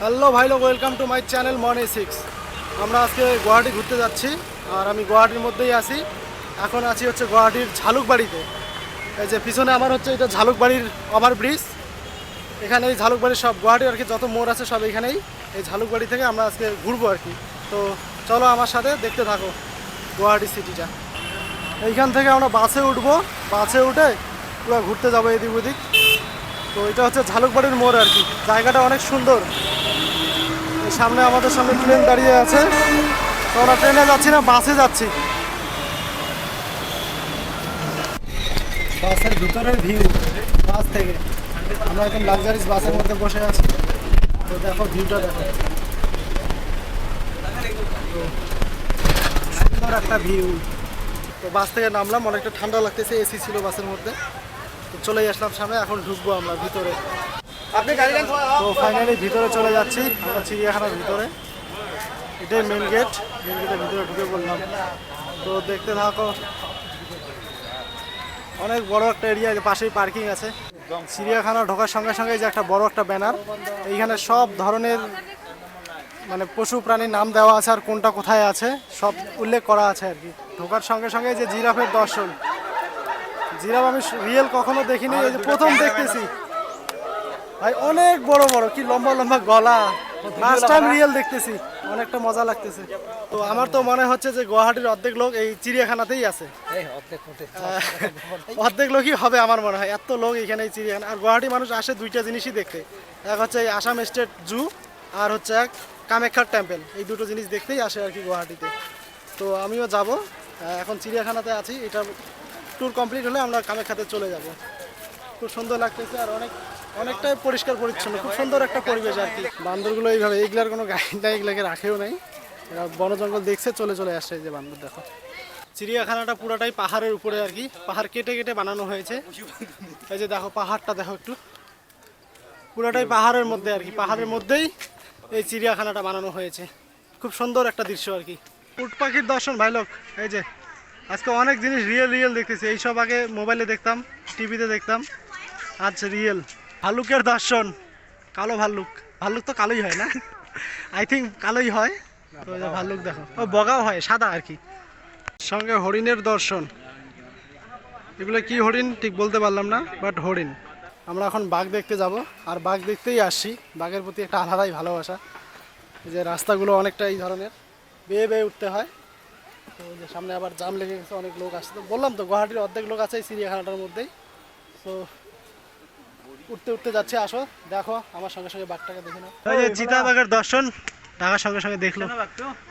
Hello ভাই লোক welcome to my channel মনে সিক্স আমরা আজকে গুয়াহাটি ঘুরতে যাচ্ছি, আর আমি গুয়াহাটির মধ্যেই আছি। এখন আছি হচ্ছে গুয়াহাটির ঝালুকবাড়িতে। এই যে পিছনে আমার হচ্ছে এটা ঝালুকবাড়ির ওভার ব্রিজ এখানে এই ঝালুকবাড়ির সব গুয়াহাটির আর কি যত মোড় আছে সব এখানেই এই ঝালুকবাড়ি থেকে আমরা আজকে ঘুরবো আর কি। তো চলো আমার সাথে দেখতে থাকো গুয়াহাটি সিটিটা এইখান থেকে আমরা বাসে উঠবো। বাসে উঠে পুরো ঘুরতে যাব এদিক ওদিক। তো এটা হচ্ছে ঝালুকবাড়ির মোড় আর কি। জায়গাটা অনেক সুন্দর। সামনে আমাদের সামনে ট্রেন দাঁড়িয়ে আছে। তো আমরা ট্রেনে যাচ্ছি না, বাসে যাচ্ছি। বাসের ভিতরের ভিউ, বাস থেকে। আমরা একদম লাক্সারিস বাসের মধ্যে বসে আছি। তো দেখো ভিউটা দেখো। সুন্দর একটা ভিউ। তো বাস থেকে নামলাম অনেকটা ঠান্ডা লাগতেছে এসি ছিল বাসের মধ্যে। তো চলেই আসলাম সামনে এখন ঢুকবো আমরা ভিতরে। তো ফাইনালি ভিতরে চলে যাচ্ছি আমরা চিড়িয়াখানার ভিতরে। এটাই মেন গেট মেন গেটের ভিতরে ঢুকে পড়লাম। তো দেখতে থাকো অনেক বড় একটা এরিয়া পাশেই পার্কিং আছে। চিড়িয়াখানা ঢোকার সঙ্গে সঙ্গে যে একটা বড় একটা ব্যানার এইখানে সব ধরনের মানে পশু প্রাণীর নাম দেওয়া আছে আর কোনটা কোথায় আছে সব উল্লেখ করা আছে আর কি। ঢোকার সঙ্গে সঙ্গে যে জিরাফের দর্শন। জিরাফ আমি রিয়েল কখনো দেখিনি এই যে প্রথম দেখতেছি। ভাই অনেক বড় বড় কি লম্বা লম্বা গলা। ফার্স্ট টাইম রিয়েল দেখতেছি অনেকটা মজা লাগতেছে। তো আমার তো মনে হচ্ছে যে গুয়াহাটির অর্ধেক লোক এই চিড়িয়াখানাতেই আছে। অর্ধেক লোকই। হবে আমার মনে হয় এত লোক এখানে এই চিড়িয়াখানা আর গুয়াহাটি মানুষ আসে দুইটা জিনিসই দেখতে। এক হচ্ছে এই আসাম স্টেট জু আর হচ্ছে এক কামাখ্যার টেম্পল। এই দুটো জিনিস দেখতেই আসে আর কি গুয়াহাটিতে। তো আমিও যাব। এখন চিড়িয়াখানাতে আছি। এটা ট্যুর কমপ্লিট হলে আমরা কামাখ্যাতে চলে যাব। খুব সুন্দর লাগতেছে আর অনেক অনেকটাই পরিষ্কার পরিচ্ছন্ন, খুব সুন্দর একটা পরিবেশ আর কি। বান্দরগুলো এইভাবে, এইগুলার কোনো গাইড নাই, এগুলাকে রাখেও নাই। এরা বন জঙ্গল দেখছে, চলে চলে আসছে যে বান্দর, দেখো। চিড়িয়াখানাটা পুরোটাই পাহাড়ের উপরে আর কি। পাহাড় কেটে কেটে বানানো হয়েছে। এই যে দেখো, পাহাড়টা দেখো একটু। পুরোটাই পাহাড়ের মধ্যে আর কি। পাহাড়ের মধ্যেই এই চিড়িয়াখানাটা বানানো হয়েছে। খুব সুন্দর একটা দৃশ্য আর কি। উট পাখির দর্শন ভাই লোক এই যে আজকে অনেক জিনিস রিয়েল রিয়েল দেখতেছি। এইসব আগে মোবাইলে দেখতাম টিভিতে দেখতাম আজ রিয়েল ভাল্লুকের দর্শন কালো ভাল্লুক। ভাল্লুক তো কালোই হয় না? আই থিঙ্ক কালোই হয়। তো ভাল্লুক দেখো। ও বগাও হয় সাদা আর কি। সঙ্গে হরিণের দর্শন। এগুলো কি হরিণ? ঠিক বলতে পারলাম না বাট হরিণ। আমরা এখন বাঘ দেখতে যাব আর বাঘ দেখতেই আসছি। বাঘের প্রতি একটা আলাদাই ভালোবাসা। এই যে রাস্তাগুলো অনেকটা এই ধরনের। বেয়ে বেয়ে উঠতে হয়। তো যে সামনে আবার জাম লেগে গেছে অনেক লোক আসছে। তো বললাম তো গুয়াহাটির অর্ধেক লোক আছে এই চিড়িয়াখানাটার মধ্যেই। তো উঠতে উঠতে যাচ্ছে আসো দেখো আমার সঙ্গে সঙ্গে বাঘটাকে দেখে নাও। এই যে চিতা বাঘের দর্শন দেখার সঙ্গে সঙ্গে দেখল।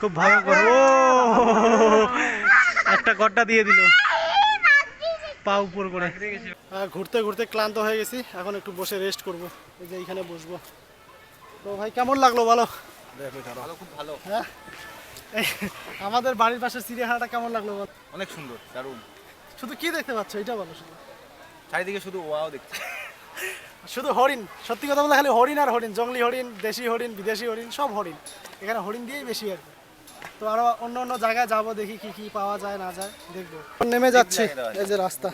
খুব ভয়ঙ্কর ও! একটা গড্ডা দিয়ে দিল। পা উপর করে। ঘুরতে ঘুরতে ক্লান্ত হয়ে গেছি এখন একটু বসে রেস্ট করব। এই যে এইখানে বসবো। তো ভাই কেমন লাগল বলো? হ্যাঁ? এই, আমাদের বাড়ির পাশে চিড়িয়াখানাটা কেমন লাগল বলো? অনেক সুন্দর দারুণ। শুধু কি দেখতে পাচ্ছ? এটা বলো শুধু। চারিদিকে শুধু ওয়াও দেখছি। শুধু হরিণ। সত্যি কথা বলতে খালি হরিণ আর হরিণ। জঙ্গলি হরিণ দেশি হরিণ বিদেশি হরিণ সব হরিণ। এখানে হরিণ দিয়েই বেশি আর কি। তো আরও অন্য অন্য জায়গায় যাব দেখি কি কি পাওয়া যায় না যায় দেখব। নেমে যাচ্ছে। এই যে রাস্তা।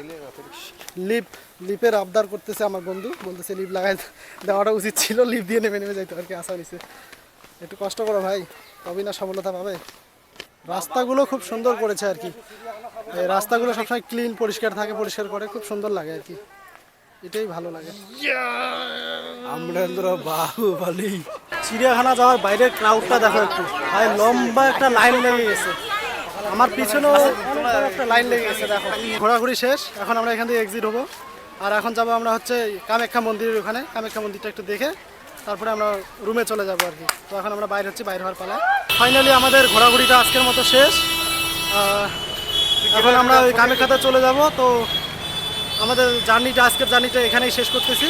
লিপ লিপের আবদার করতেছে আমার বন্ধু। বলতেছে লিপ লাগাই দেওয়াটা উচিত ছিল। লিপ দিয়ে নেমে নেমে যাইতে আর কি আশা নিছে একটু কষ্ট করো ভাই। তবেই না সফলতা পাবে? রাস্তাগুলো খুব সুন্দর করেছে আর কি। এই রাস্তাগুলো সবসময় ক্লিন পরিষ্কার থাকে পরিষ্কার করে খুব সুন্দর লাগে আর কি। এটাই ভালো লাগে। আমরেন্দ্র বাহুবলী। চিড়িয়াখানা যাওয়ার বাইরের ক্রাউডটা দেখো একটু। ভাই লম্বা একটা লাইন লেগে গেছে। আমার পিছনেও একটা লাইন লেগে গেছে দেখো। ঘোরাঘুরি শেষ এখন আমরা এখান থেকে এক্সিট হব। আর এখন যাব আমরা হচ্ছে কামাখ্যা মন্দিরের ওখানে। কামাখ্যা মন্দিরটা একটু দেখে তারপরে আমরা রুমে চলে যাব আর কি। তো এখন আমরা বাইরে হচ্ছি, বাইরে হওয়ার পালা। ফাইনালি আমাদের ঘোরাঘুরিটা আজকের মতো শেষ। এখন আমরা ওই কামাখ্যাতে চলে যাব। তো আমাদের জার্নিটা আজকের জার্নিটা এখানেই শেষ করতেছি।